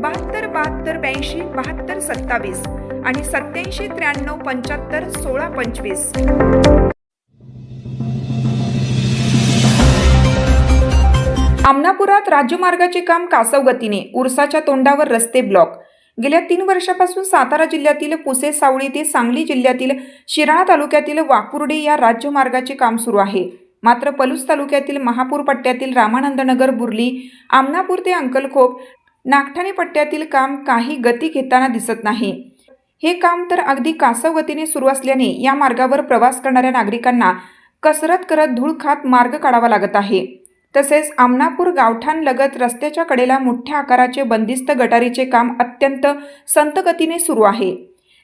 बहात्तर बहात्तर ब्याऐंशी बहात्तर सत्तावीस आणि सत्याऐंशी त्र्याण्णव पंच्याहत्तर सोळा पंचवीस. आमनापुरात राज्यमार्गाचे काम कासव गतीने उरसाच्या तोंडावर रस्ते ब्लॉक. गेल्या तीन वर्षापासून सातारा जिल्ह्यातील पुसे सावळी ते सांगली जिल्ह्यातील शिराळा तालुक्यातील वाकुर्डे या राज्यमार्गाचे काम सुरू आहे. मात्र पलूस तालुक्यातील महापूर पट्ट्यातील रामानंदनगर बुर्ली आमनापूर ते अंकलखोप नागठाणे पट्ट्यातील काम काही गती घेताना दिसत नाही. हे काम तर अगदी कासव गतीने सुरू असल्याने या मार्गावर प्रवास करणाऱ्या नागरिकांना कसरत करत धूळ खात मार्ग काढावा लागत आहे. तसेच आमनापूर गावठाण लगत रस्त्याच्या कडेला मोठ्या आकाराचे बंदिस्त गटारीचे काम अत्यंत संतगतीने सुरू आहे.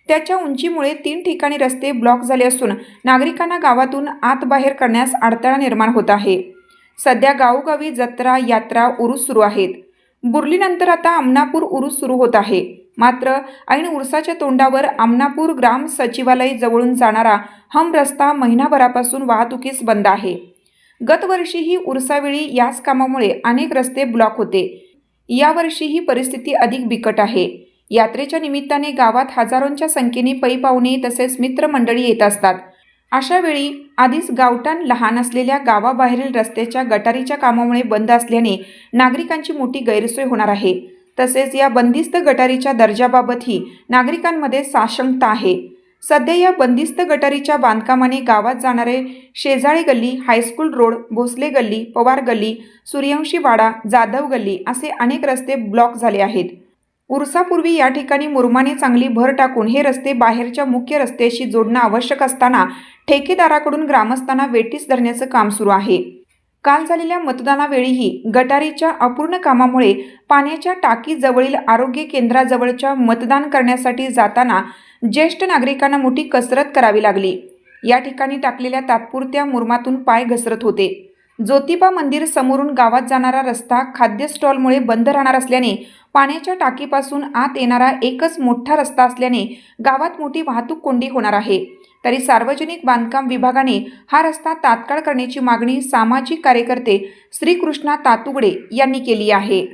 त्याच्या उंचीमुळे तीन ठिकाणी रस्ते ब्लॉक झाले असून नागरिकांना गावातून आत बाहेर करण्यास अडथळा निर्माण होत आहे. सध्या गावोगावी जत्रा यात्रा उरूस सुरू आहेत. बुर्लीनंतर आता आमनापूर उरूस सुरू होत आहे. मात्र ऐन उरसाच्या तोंडावर आमनापूर ग्राम सचिवालय जवळून जाणारा हम रस्ता महिनाभरापासून वाहतुकीस बंद आहे. गतवर्षीही उरसावेळी याच कामामुळे अनेक रस्ते ब्लॉक होते. यावर्षी ही परिस्थिती अधिक बिकट आहे. यात्रेच्या निमित्ताने गावात हजारोंच्या संख्येने पै तसेच मित्रमंडळी येत असतात. अशा वेळी आधीच गावठाण लहान असलेल्या गावाबाहेरील रस्त्याच्या गटारीच्या कामामुळे बंद असल्याने नागरिकांची मोठी गैरसोय होणार आहे. तसेच या बंदिस्त गटारीच्या दर्जाबाबतही नागरिकांमध्ये साशंकता आहे. सध्या या बंदिस्त गटारीच्या बांधकामाने गावात जाणारे शेजाळे गल्ली हायस्कूल रोड भोसले गल्ली पवार गल्ली सूर्यवंशी वाडा जाधव गल्ली असे अनेक रस्ते ब्लॉक झाले आहेत. उरसापूर्वी या ठिकाणी मुरमाने चांगली भर टाकून हे रस्ते बाहेरच्या मुख्य रस्त्याशी जोडणं आवश्यक असताना ठेकेदाराकडून ग्रामस्थांना वेटीस धरण्याचं काम सुरू आहे. काल झालेल्या मतदानावेळीही गटारीच्या अपूर्ण कामामुळे पाण्याच्या टाकीजवळील आरोग्य केंद्राजवळच्या मतदान करण्यासाठी जाताना ज्येष्ठ नागरिकांना मोठी कसरत करावी लागली. या ठिकाणी टाकलेल्या तात्पुरत्या मुरमातून पाय घसरत होते. ज्योतिबा मंदिर समोरून गावात जाणारा रस्ता खाद्य स्टॉलमुळे बंद राहणार असल्याने पाण्याच्या टाकीपासून आत येणारा एकच मोठा रस्ता असल्याने गावात मोठी वाहतूक कोंडी होणार आहे. तरी सार्वजनिक बांधकाम विभागाने हा रस्ता तात्काळ करण्याची मागणी सामाजिक कार्यकर्ते श्रीकृष्णा तातुगडे यांनी केली आहे.